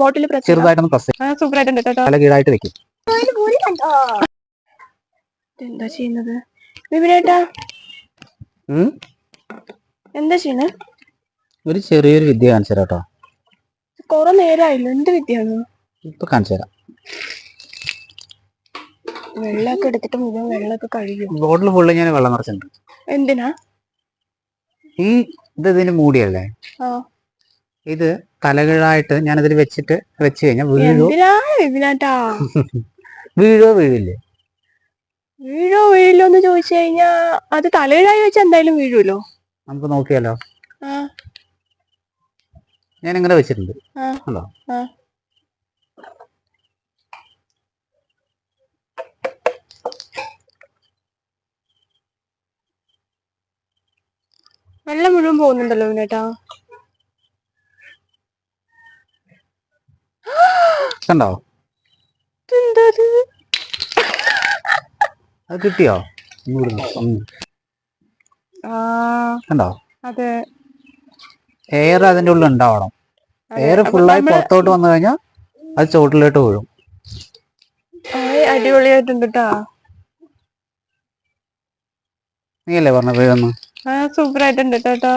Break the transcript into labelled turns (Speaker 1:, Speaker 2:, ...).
Speaker 1: ബോട്ടിൽ
Speaker 2: ചെറുതായിട്ടൊന്ന് പ്രസ്
Speaker 1: ആയിട്ടുണ്ട് കേട്ടോ
Speaker 2: തല കീഴായിട്ട് വെക്കും.
Speaker 1: എന്താ ചെയ്യുന്നത്? വിപിനേട്ടാ. എന്താ ചെയ്യണ?
Speaker 2: ഒരു ചെറിയൊരു വിദ്യ കാണിച്ചു തരാം കേട്ടോ.
Speaker 1: കൊറേ നേരമായില്ലോ എന്ത് വിദ്യയാണ്
Speaker 2: ഇപ്പൊ കാണിച്ചു തരാം.
Speaker 1: വെള്ളമൊക്കെ എടുത്തിട്ട് മുഴുവൻ വെള്ളമൊക്കെ കഴിയും
Speaker 2: ബോട്ടിൽ ഫുള്ള് ഞാൻ വെള്ളം നിറച്ചിട്ടുണ്ട്.
Speaker 1: എന്തിനാ?
Speaker 2: ഈ ഇത് ഇതിന് മൂടിയല്ലേ?
Speaker 1: ആ.
Speaker 2: ഇത് തലകീഴായിട്ട് ഞാനിതിൽ വെച്ചിട്ട് വെച്ച് കഴിഞ്ഞാൽ വീഴോ? വീഴോ വീഴില്ലേ?
Speaker 1: വീഴോ വീഴില്ലോ എന്ന് ചോദിച്ചു കഴിഞ്ഞാ അത് തലയിലായി വെച്ചാൽ എന്തായാലും വീഴുമല്ലോ
Speaker 2: നമുക്ക് നോക്കിയാലോ? ഞാൻ ഇങ്ങനെ വെച്ചിട്ടുണ്ട്.
Speaker 1: വെള്ളം മുഴുവൻ പോകുന്നുണ്ടല്ലോ വിപിനേട്ടാ.
Speaker 2: കണ്ടോ? അത് കിട്ടിയോ? കണ്ടോ?
Speaker 1: അതെ.
Speaker 2: എയർ അതിന്റെ ഉള്ളിൽ ഉണ്ടാവണം. എയർ ഫുള്ളായി പുറത്തോട്ട് വന്നു കഴിഞ്ഞാൽ അത് ചോട്ടിലോട്ട് വീഴും.
Speaker 1: അടിപൊളിയായിട്ടുണ്ട് കേട്ടാ
Speaker 2: നീയല്ലേ പറഞ്ഞ വീഴുന്നു
Speaker 1: ആ സൂപ്പർ ആയിട്ടുണ്ട് കേട്ടോ